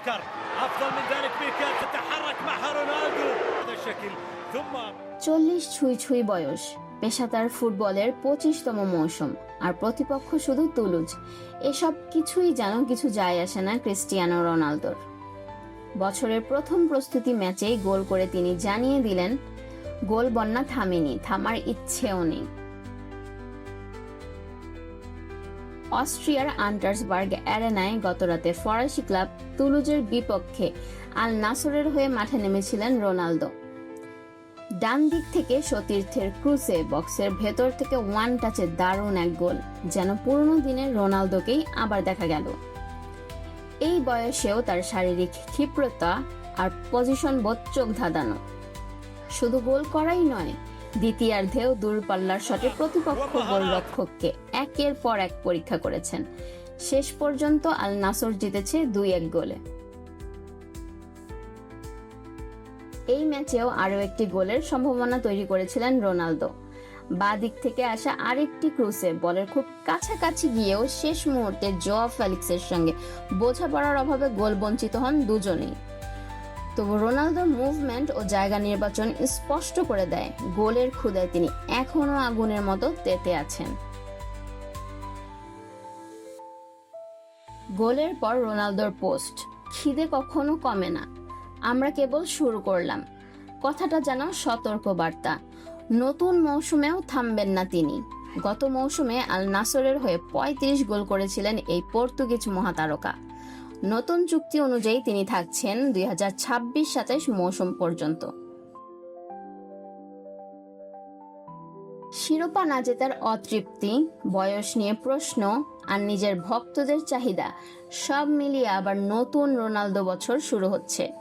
يذكر افضل من ذلك بيكا تتحرك معها رونالدو هذا الشكل ثم চল্লিশ ছুঁই ছুঁই বয়স পেশাদার ফুটবলের পঁচিশতম মৌসুম আর প্রতিপক্ষ শুধু তুলুজ এসব কিছুই যেন কিছু যায় আসে না ক্রিস্টিয়ানো রোনালদোর বছরের প্রথম প্রস্তুতি ম্যাচেই গোল করে তিনি জানিয়ে দিলেন গোল বন্যা থামেনি থামার ইচ্ছেও নেই অস্ট্রিয়ার আন্টার্সবার্গ অ্যারেনায় গতরাতে ফরাসি ক্লাব তুলুজের বিপক্ষে আল নাসরের হয়ে মাঠে নেমেছিলেন রোনালদো। ডান দিক থেকে সতীর্থের ক্রুসে বক্সের ভেতর থেকে ওয়ান টাচে দারুণ এক গোল, যেন পুরনো দিনের রোনালদোকেই আবার দেখা গেল। এই বয়সেও তার শারীরিক ক্ষিপ্রতা আর পজিশন বোধ চোখ ধাঁধানো। শুধু গোল করাই নয় দ্বিতীয়ার্ধেও দূরপাল্লার শটে প্রতিপক্ষ গোলরক্ষককে একের পর এক পরীক্ষা করেছেন। শেষ পর্যন্ত আল নাসর জিতেছে দুই এক গোলে। এই ম্যাচেও আরও একটি গোলের সম্ভাবনা তৈরি করেছিলেন রোনালদো। বা দিক থেকে আসা আরেকটি ক্রুসে বলের খুব কাছাকাছি গিয়েও শেষ মুহূর্তে জোয়া ফেলিক্সের সঙ্গে বোঝাপড়ার অভাবে গোল বঞ্চিত হন দুজনেই। তবু রোনালদোর মুভমেন্ট ও জায়গা নির্বাচন স্পষ্ট করে দেয়। গোলের ক্ষুদায় তিনি এখনও আগুনের মতো তেতে আছেন। গোলের পর রোনালদোর পোস্ট, খিদে কখনো কমে না। আমরা কেবল শুরু করলাম। কথাটা যেন সতর্ক বার্তা নতুন মৌসুমেও থামবেন না তিনি। গত মৌসুমে আল নাসরের হয়ে পঁয়ত্রিশ গোল করেছিলেন এই পর্তুগিজ মহাতারকা। নতুন চুক্তি অনুযায়ী তিনি থাকছেন দুই হাজার ছাব্বিশ সাতাশ মৌসুম পর্যন্ত। শিরোপা না জেতার অতৃপ্তি, বয়স নিয়ে প্রশ্ন আর নিজের ভক্তদের চাহিদা, সব মিলিয়ে আবার নতুন রোনালদো বছর শুরু হচ্ছে।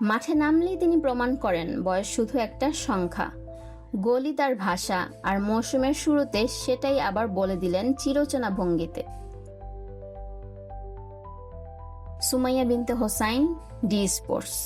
মাঠে নামলেই তিনি প্রমাণ করেন, বয়স শুধু একটা সংখ্যা। গলি তার ভাষা, আর মৌসুমের শুরুতে সেটাই আবার বলে দিলেন চিরচেনা ভঙ্গিতে। Sumaiya Binte Hossain D sports